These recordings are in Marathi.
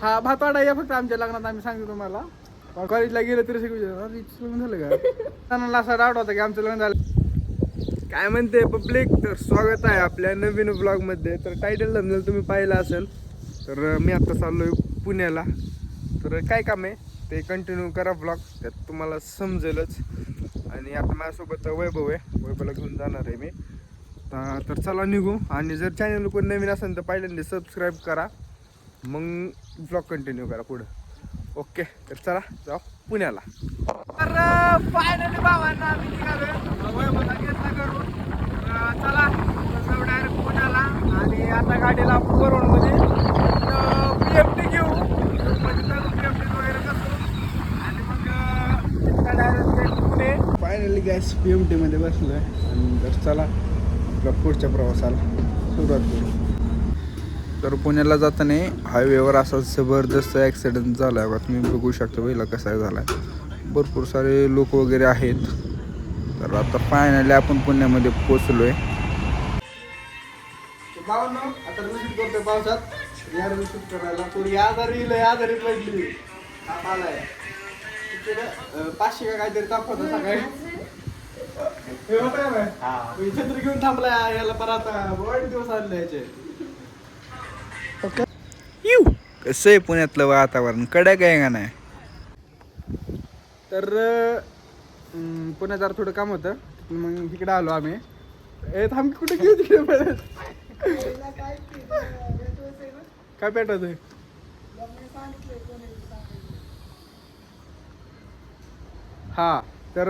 हा भातवाडा या फक्त आमच्या लग्नात आम्ही सांगतो तुम्हाला. कॉलेजला गेलं तरी सगळं लग्न झालं का? त्यांना असा डाऊट होता की आमचं लग्न झालं. काय म्हणते पब्लिक तर स्वागत आहे आपल्या नवीन ब्लॉगमध्ये. तर टायटल समजेल तुम्ही पाहिलं असेल. तर मी मी आता चाललोय पुण्याला. तर काय काम आहे? ते कंटिन्यू करा ब्लॉग त्यात तुम्हाला समजेलच. आणि आता माझ्यासोबत वैभव आहे. वैभवला घेऊन जाणार आहे मी. तर चला निघू. आणि जर चॅनल कोण नवीन असेल तर पहिल्यांदा सबस्क्राईब करा. मग ब्लॉग कंटिन्यू करा पुढं. ओके तर चला जाऊ पुण्याला. तर फायनली भावांना आम्ही घेतला करून चला जाऊ डायरेक्ट पुण्याला. आणि आता गाडीला आपण म्हणजे पी एफ टी घेऊ. पी एफ टी वगैरे आणि मग direct Pune. Finally gas P M टीमध्ये बसलो आहे आणि तर चला आपल्या पुढच्या प्रवासाला सुरुवात करू. तर पुण्याला जाताना हायवेवर असा जबरदस्त ॲक्सिडेंट झाला आहे तुम्ही बघू शकता पहिला कसा झाला आहे भरपूर सारे लोक वगैरे आहेत. तर आता फायनली आपण पुण्यामध्ये पोचलो आहे आता विजिट करतोय पावसात. या विजिट करायला कोणी आजारी लय आजारी पडली. आलाय. पाचशे का काहीतरी ताप होता सकाळी. हे? छत्री घेऊन थांबलाय याला पर आता वाईट दिवस आले याचे. येऊ कसं आहे पुण्यातलं वातावरण? कडक आहे का नाही? तर पुण्यात जरा थोडं काम होतं. मग इकडे आलो आम्ही. ए थांब कुठे घेऊ तिकडे काय पेटवत आहे हा तर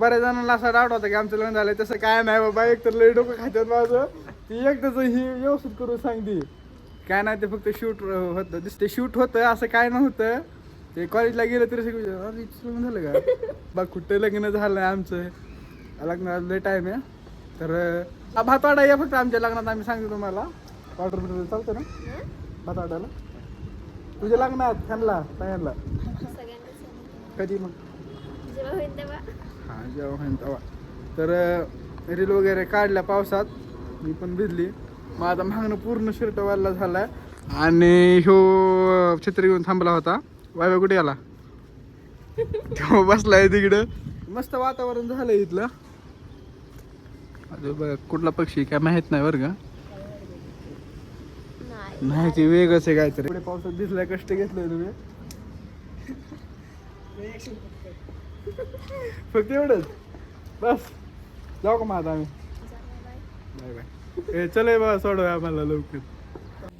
बऱ्याच जणांना असा डाऊट होता की आमचं लग्न झालंय. तसं काय नाही बाबा एक तर लई डोकं खात्यात माझं. ती एकदाच ही व्यवस्थित करून सांगते. काय नाही ते फक्त शूट होतं. दिसते शूट होतं असं काय नव्हतं. ते कॉलेजला गेलं तरी सगळं विचारतात, "अरे, हिचं लग्न झालं का? बा कुठं लग्न झालंय आमचं. लग्नाला लय टाईम आहे. तर भातवाडा या फक्त आमच्या लग्नात आम्ही सांगतो तुम्हाला. ऑर्डर चालतं ना? भातवाड्याला. तुझ्या लग्नात त्यांना सगळ्यांना. कधी मग? हा जेव्हा तेव्हा. तर रील वगैरे काढल्या पावसात. मी पण भिजली. माझा मागणं पूर्ण शर्ट वाला झालाय. आणि ह्यो छत्री घेऊन थांबला होता. वायवा कुठे आला? तेव्हा बसलाय तिकडं. मस्त वातावरण झालंय इथलं. अरे बघ कुठला पक्षी काय माहीत नाही बरं का. नाही. ते वेगळंच आहे काहीतरी. पुढे पावसात भिजलाय कष्ट घेतलंय तुम्ही. फक्त एवढंच. बस. जाऊ का मग आता आम्ही? Bye bye. ए चल बा सोडवा आम्हाला लवकर.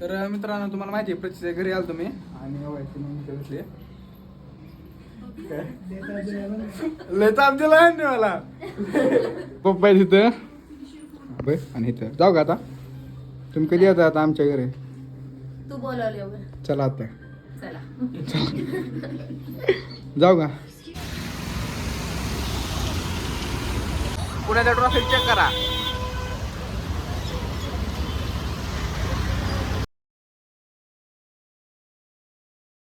तर मित्रांनो तुम्हाला माहिती आहे प्रचितच्या घरी आलो तुम्ही आणि व्हायची मग इथे बसली लय ताप दिला यांनी मला. पप्पा तिथं. बर आणि इथं. जाऊ का आता? तुम्ही कधी येता आता आमच्या घरी? तू बोलवले चला आता. चला. जाऊ का? पुण्याचा ट्रॉफिक चेक करा.